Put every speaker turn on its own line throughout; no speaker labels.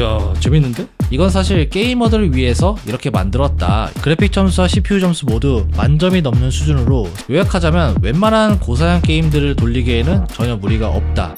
이야 재밌는데? 이건 사실 게이머들을 위해서 이렇게 만들었다. 그래픽 점수와 CPU 점수 모두 만점이 넘는 수준으로 요약하자면 웬만한 고사양 게임들을 돌리기에는 전혀 무리가 없다.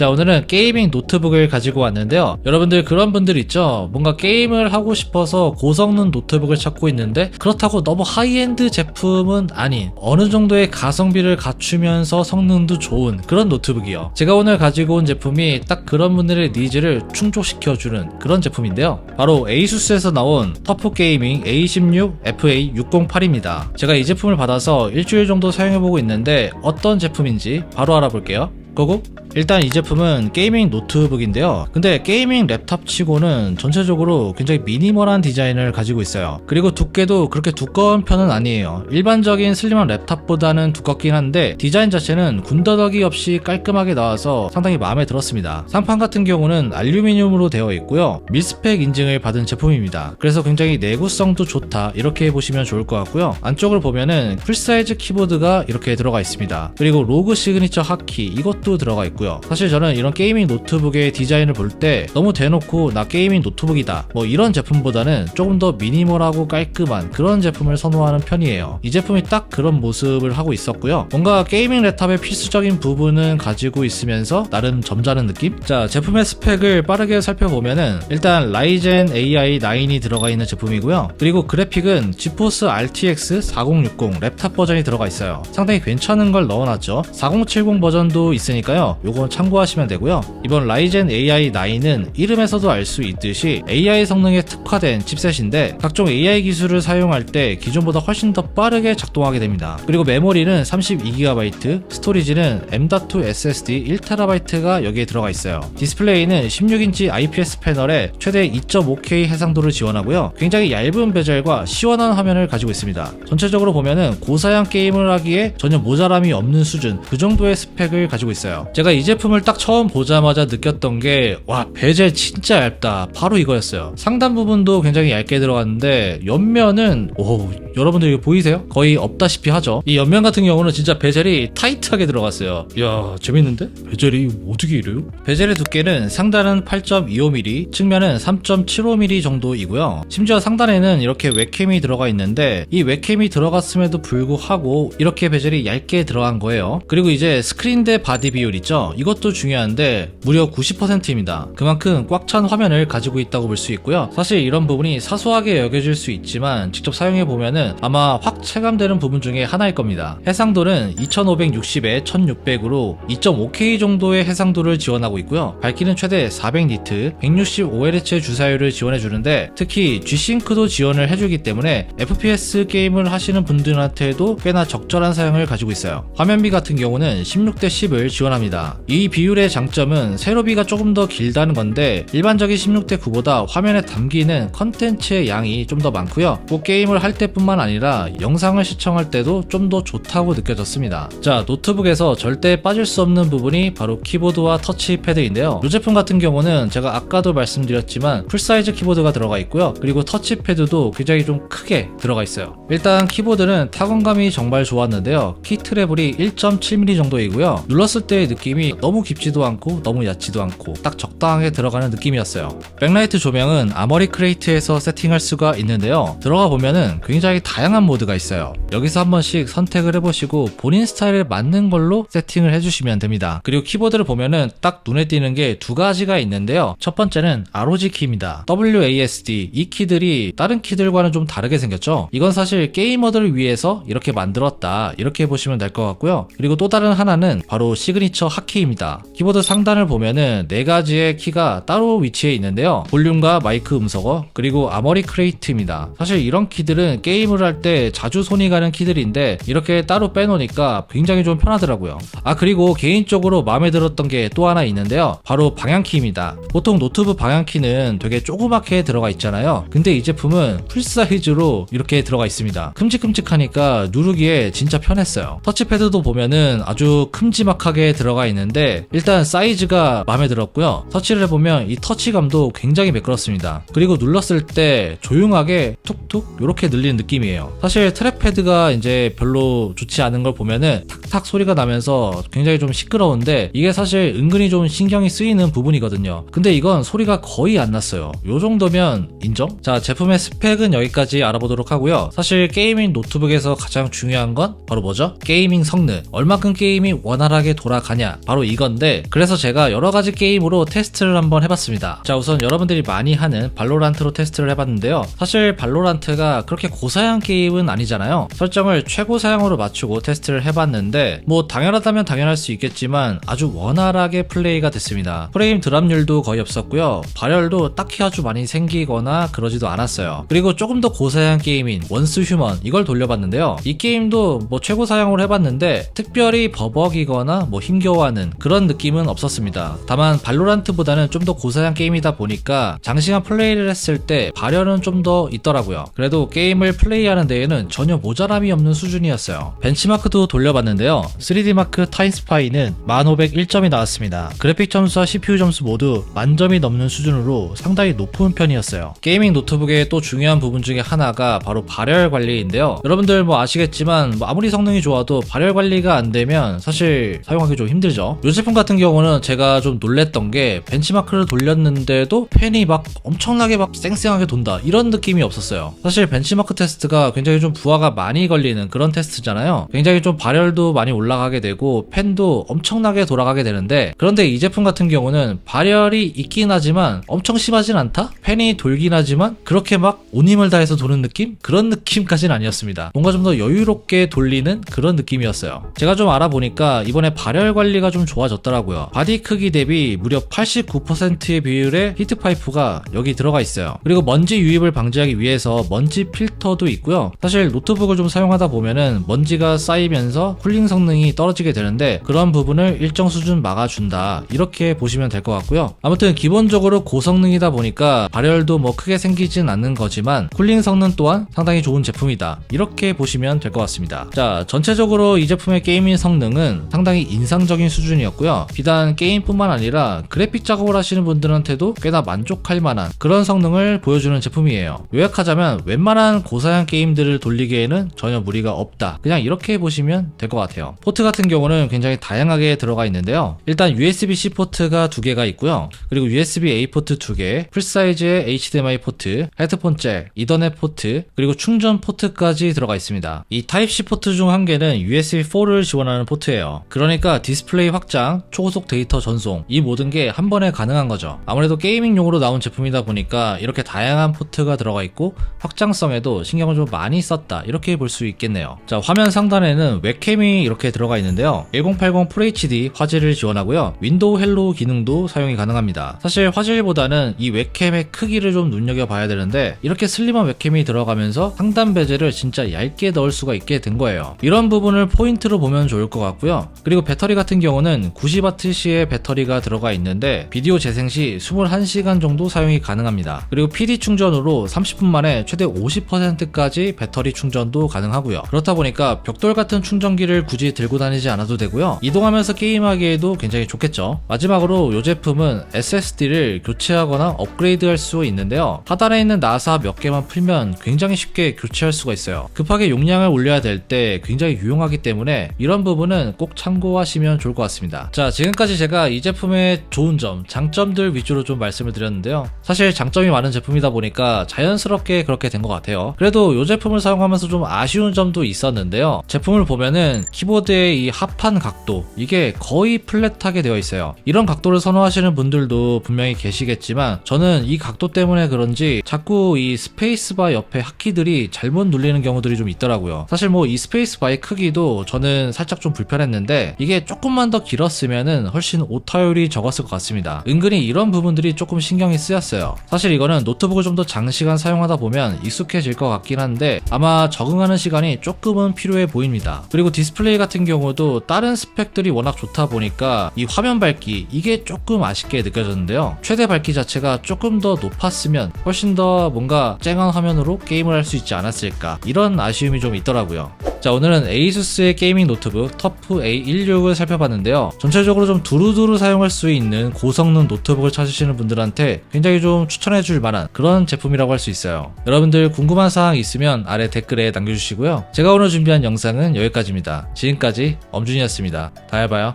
자 오늘은 게이밍 노트북을 가지고 왔는데요. 여러분들 그런 분들 있죠? 뭔가 게임을 하고 싶어서 고성능 노트북을 찾고 있는데 그렇다고 너무 하이엔드 제품은 아닌 어느 정도의 가성비를 갖추면서 성능도 좋은 그런 노트북이요. 제가 오늘 가지고 온 제품이 딱 그런 분들의 니즈를 충족시켜주는 그런 제품인데요. 바로 에이수스에서 나온 터프 게이밍 A16 FA608입니다. 제가 이 제품을 받아서 일주일 정도 사용해보고 있는데 어떤 제품인지 바로 알아볼게요 고고 일단 이 제품은 게이밍 노트북인데요. 근데 게이밍 랩탑 치고는 전체적으로 굉장히 미니멀한 디자인을 가지고 있어요. 그리고 두께도 그렇게 두꺼운 편은 아니에요. 일반적인 슬림한 랩탑보다는 두껍긴 한데 디자인 자체는 군더더기 없이 깔끔하게 나와서 상당히 마음에 들었습니다. 상판 같은 경우는 알루미늄으로 되어 있고요. 밀스펙 인증을 받은 제품입니다. 그래서 굉장히 내구성도 좋다 이렇게 보시면 좋을 것 같고요. 안쪽을 보면은 풀사이즈 키보드가 이렇게 들어가 있습니다. 그리고 로그 시그니처 하키 이것 도 들어가 있고 있고요. 사실 저는 이런 게이밍 노트북의 디자인을 볼 때 너무 대놓고 나 게이밍 노트북이다 뭐 이런 제품보다는 조금 더 미니멀하고 깔끔한 그런 제품을 선호하는 편이에요. 이 제품이 딱 그런 모습을 하고 있었고요. 뭔가 게이밍 랩탑의 필수적인 부분은 가지고 있으면서 나름 점잖은 느낌? 자 제품의 스펙을 빠르게 살펴보면은 일단 라이젠 AI 9이 들어가 있는 제품이고요. 그리고 그래픽은 지포스 RTX 4060 랩탑 버전이 들어가 있어요. 상당히 괜찮은 걸 넣어놨죠. 4070 버전도 있 으니까요. 요건 참고하시면 되고요. 이번 라이젠 AI 9은 이름에서도 알 수 있듯이 AI 성능에 특화된 칩셋인데 각종 AI 기술을 사용할 때 기존보다 훨씬 더 빠르게 작동하게 됩니다. 그리고 메모리는 32GB, 스토리지는 M.2 SSD 1TB가 여기에 들어가 있어요. 디스플레이는 16인치 IPS 패널에 최대 2.5K 해상도를 지원하고요. 굉장히 얇은 베젤과 시원한 화면을 가지고 있습니다. 전체적으로 보면은 고사양 게임을 하기에 전혀 모자람이 없는 수준 그 정도의 스펙을 가지고 있 어요. 제가 이 제품을 딱 처음 보자마자 느꼈던 게 와 베젤 진짜 얇다 바로 이거였어요 상단 부분도 굉장히 얇게 들어갔는데 옆면은 오 여러분들 이거 보이세요? 거의 없다시피 하죠 이 옆면 같은 경우는 진짜 베젤이 타이트하게 들어갔어요 이야 재밌는데? 베젤이 어떻게 이래요? 베젤의 두께는 상단은 8.25mm 측면은 3.75mm 정도이고요 심지어 상단에는 이렇게 웹캠이 들어가 있는데 이 웹캠이 들어갔음에도 불구하고 이렇게 베젤이 얇게 들어간 거예요 그리고 이제 스크린 대 바디 비율 있죠 이것도 중요한데 무려 90%입니다. 그만큼 꽉 찬 화면을 가지고 있다고 볼 수 있고요. 사실 이런 부분이 사소하게 여겨질 수 있지만 직접 사용해 보면은 아마 확 체감되는 부분 중에 하나일 겁니다. 해상도는 2560에 1600으로 2.5K 정도의 해상도를 지원하고 있고요. 밝기는 최대 400니트, 165Hz 주사율을 지원해 주는데 특히 G싱크도 지원을 해주기 때문에 FPS 게임을 하시는 분들한테도 꽤나 적절한 사용을 가지고 있어요. 화면비 같은 경우는 16대 10을 지원합니다. 이 비율의 장점은 세로비가 조금 더 길다는 건데 일반적인 16대 9보다 화면에 담기는 컨텐츠의 양이 좀 더 많고요. 꼭 게임을 할 때뿐만 아니라 영상을 시청할 때도 좀 더 좋다고 느껴졌습니다. 자 노트북에서 절대 빠질 수 없는 부분이 바로 키보드와 터치패드인데요. 이 제품 같은 경우는 제가 아까도 말씀드렸지만 풀사이즈 키보드가 들어가 있고요. 그리고 터치패드도 굉장히 좀 크게 들어가 있어요. 일단 키보드는 타건감이 정말 좋았는데요. 키 트래블이 1.7mm 정도이고요. 눌렀을 때의 느낌이 너무 깊지도 않고 너무 얕지도 않고 딱 적당하게 들어가는 느낌이었어요. 백라이트 조명은 아머리 크레이트에서 세팅할 수가 있는데요. 들어가 보면은 굉장히 다양한 모드가 있어요. 여기서 한 번씩 선택을 해보시고 본인 스타일에 맞는 걸로 세팅을 해주시면 됩니다. 그리고 키보드를 보면은 딱 눈에 띄는 게 두 가지가 있는데요. 첫 번째는 ROG 키입니다. WASD 이 키들이 다른 키들과는 좀 다르게 생겼죠. 이건 사실 게이머들을 위해서 이렇게 만들었다 이렇게 보시면 될 것 같고요. 그리고 또 다른 하나는 바로 시그 니처 핫키입니다. 키보드 상단을 보면은 네 가지의 키가 따로 위치해 있는데요. 볼륨과 마이크 음성어 그리고 아머리 크레이트입니다. 사실 이런 키들은 게임을 할 때 자주 손이 가는 키들인데 이렇게 따로 빼놓으니까 굉장히 좀 편하더라고요. 아 그리고 개인적으로 마음에 들었던 게 또 하나 있는데요. 바로 방향키입니다. 보통 노트북 방향키는 되게 조그맣게 들어가 있잖아요. 근데 이 제품은 풀사이즈로 이렇게 들어가 있습니다. 큼직큼직하니까 누르기에 진짜 편했어요. 터치패드도 보면은 아주 큼지막하게 들어가 있는데 일단 사이즈가 마음에 들었고요. 터치를 해보면 이 터치감도 굉장히 매끄럽습니다. 그리고 눌렀을 때 조용하게 툭툭 이렇게 늘리는 느낌이에요. 사실 트랙패드가 이제 별로 좋지 않은 걸 보면은 탁탁 소리가 나면서 굉장히 좀 시끄러운데 이게 사실 은근히 좀 신경이 쓰이는 부분이거든요. 근데 이건 소리가 거의 안 났어요. 요 정도면 인정? 자, 제품의 스펙은 여기까지 알아보도록 하고요. 사실 게이밍 노트북에서 가장 중요한 건 바로 뭐죠? 게이밍 성능. 얼마큼 게임이 원활하게 돌아 가냐. 바로 이건데 그래서 제가 여러 가지 게임으로 테스트를 한번 해봤습니다. 자, 우선 여러분들이 많이 하는 발로란트로 테스트를 해봤는데요. 사실 발로란트가 그렇게 고사양 게임은 아니잖아요. 설정을 최고 사양으로 맞추고 테스트를 해봤는데 뭐 당연하다면 당연할 수 있겠지만 아주 원활하게 플레이가 됐습니다. 프레임 드랍률도 거의 없었고요. 발열도 딱히 아주 많이 생기거나 그러지도 않았어요. 그리고 조금 더 고사양 게임인 원스 휴먼 이걸 돌려봤는데요. 이 게임도 뭐 최고 사양으로 해봤는데 특별히 버벅이거나 뭐 힘겨워하는 그런 느낌은 없었습니다. 다만 발로란트보다는 좀 더 고사양 게임이다 보니까 장시간 플레이를 했을 때 발열은 좀 더 있더라고요. 그래도 게임을 플레이하는 데에는 전혀 모자람이 없는 수준이었어요. 벤치마크도 돌려봤는데요. 3D 마크 타임스파이는 1501점이 나왔습니다. 그래픽 점수와 CPU 점수 모두 만점이 넘는 수준으로 상당히 높은 편이었어요. 게이밍 노트북의 또 중요한 부분 중에 하나가 바로 발열 관리인데요. 여러분들 뭐 아시겠지만 뭐 아무리 성능이 좋아도 발열 관리가 안 되면 사실 사용하기 좀 힘들죠. 이 제품 같은 경우는 제가 좀 놀랬던 게 벤치마크를 돌렸는데도 팬이 막 엄청나게 막 쌩쌩하게 돈다 이런 느낌이 없었어요. 사실 벤치마크 테스트가 굉장히 좀 부하가 많이 걸리는 그런 테스트잖아요. 굉장히 좀 발열도 많이 올라가게 되고 팬도 엄청나게 돌아가게 되는데 그런데 이 제품 같은 경우는 발열이 있긴 하지만 엄청 심하진 않다? 팬이 돌긴 하지만 그렇게 막 온 힘을 다해서 도는 느낌? 그런 느낌까지는 아니었습니다. 뭔가 좀 더 여유롭게 돌리는 그런 느낌이었어요. 제가 좀 알아보니까 이번에 발열 관리가 좀 좋아졌더라고요. 바디 크기 대비 무려 89%의 비율의 히트 파이프가 여기 들어가 있어요. 그리고 먼지 유입을 방지하기 위해서 먼지 필터도 있고요. 사실 노트북을 좀 사용하다 보면은 먼지가 쌓이면서 쿨링 성능이 떨어지게 되는데 그런 부분을 일정 수준 막아준다. 이렇게 보시면 될 것 같고요. 아무튼 기본적으로 고성능이다 보니까 발열도 뭐 크게 생기진 않는 거지만 쿨링 성능 또한 상당히 좋은 제품이다. 이렇게 보시면 될 것 같습니다. 자, 전체적으로 이 제품의 게이밍 성능은 상당히 인상 적인 수준이었고요. 비단 게임뿐만 아니라 그래픽 작업을 하시는 분들한테도 꽤나 만족할 만한 그런 성능을 보여주는 제품이에요. 요약하자면 웬만한 고사양 게임들을 돌리기에는 전혀 무리가 없다. 그냥 이렇게 보시면 될 것 같아요. 포트 같은 경우는 굉장히 다양하게 들어가 있는데요. 일단 USB-C 포트가 두 개가 있고요. 그리고 USB-A 포트 두 개, 풀사이즈의 HDMI 포트, 헤드폰 잭, 이더넷 포트, 그리고 충전 포트까지 들어가 있습니다. 이 타입C 포트 중 한 개는 USB4를 지원하는 포트예요. 그러니까 디스플레이 확장, 초고속 데이터 전송, 이 모든 게 한 번에 가능한 거죠. 아무래도 게이밍용으로 나온 제품이다 보니까 이렇게 다양한 포트가 들어가 있고 확장성에도 신경을 좀 많이 썼다. 이렇게 볼 수 있겠네요. 자, 화면 상단에는 웹캠이 이렇게 들어가 있는데요. 1080 FHD 화질을 지원하고요. 윈도우 헬로 기능도 사용이 가능합니다. 사실 화질보다는 이 웹캠의 크기를 좀 눈여겨봐야 되는데 이렇게 슬림한 웹캠이 들어가면서 상단 베젤을 진짜 얇게 넣을 수가 있게 된 거예요. 이런 부분을 포인트로 보면 좋을 것 같고요. 그리고 배터리 같은 경우는 90W의 배터리가 들어가 있는데 비디오 재생 시 21시간 정도 사용이 가능합니다. 그리고 PD 충전으로 30분 만에 최대 50%까지 배터리 충전도 가능하고요. 그렇다 보니까 벽돌 같은 충전기를 굳이 들고 다니지 않아도 되고요. 이동하면서 게임하기에도 굉장히 좋겠죠. 마지막으로 이 제품은 SSD를 교체하거나 업그레이드 할 수 있는데요. 하단에 있는 나사 몇 개만 풀면 굉장히 쉽게 교체할 수가 있어요. 급하게 용량을 올려야 될 때 굉장히 유용하기 때문에 이런 부분은 꼭 참고하시면 좋을 것 같습니다. 자, 지금까지 제가 이 제품의 좋은 점, 장점들 위주로 좀 말씀을 드렸는데요. 사실 장점이 많은 제품이다 보니까 자연스럽게 그렇게 된 것 같아요. 그래도 이 제품을 사용하면서 좀 아쉬운 점도 있었는데요. 제품을 보면은 키보드의 이 합판 각도, 이게 거의 플랫하게 되어 있어요. 이런 각도를 선호하시는 분들도 분명히 계시겠지만 저는 이 각도 때문에 그런지 자꾸 이 스페이스바 옆에 하키들이 잘못 눌리는 경우들이 좀 있더라고요. 사실 뭐 이 스페이스바의 크기도 저는 살짝 좀 불편했는데 이게 조금만 더 길었으면은 훨씬 오타율이 적었을 것 같습니다. 은근히 이런 부분들이 조금 신경이 쓰였어요. 사실 이거는 노트북을 좀 더 장시간 사용하다 보면 익숙해질 것 같긴 한데 아마 적응하는 시간이 조금은 필요해 보입니다. 그리고 디스플레이 같은 경우도 다른 스펙들이 워낙 좋다 보니까 이 화면 밝기 이게 조금 아쉽게 느껴졌는데요. 최대 밝기 자체가 조금 더 높았으면 훨씬 더 뭔가 쨍한 화면으로 게임을 할 수 있지 않았을까 이런 아쉬움이 좀 있더라고요. 자 오늘은 에이수스의 게이밍 노트북 터프 A16을 살펴봤는데요. 전체적으로 좀 두루두루 사용할 수 있는 고성능 노트북을 찾으시는 분들한테 굉장히 좀 추천해 줄 만한 그런 제품이라고 할 수 있어요. 여러분들 궁금한 사항 있으면 아래 댓글에 남겨주시고요. 제가 오늘 준비한 영상은 여기까지입니다. 지금까지 엄준이었습니다. 다음에 봐요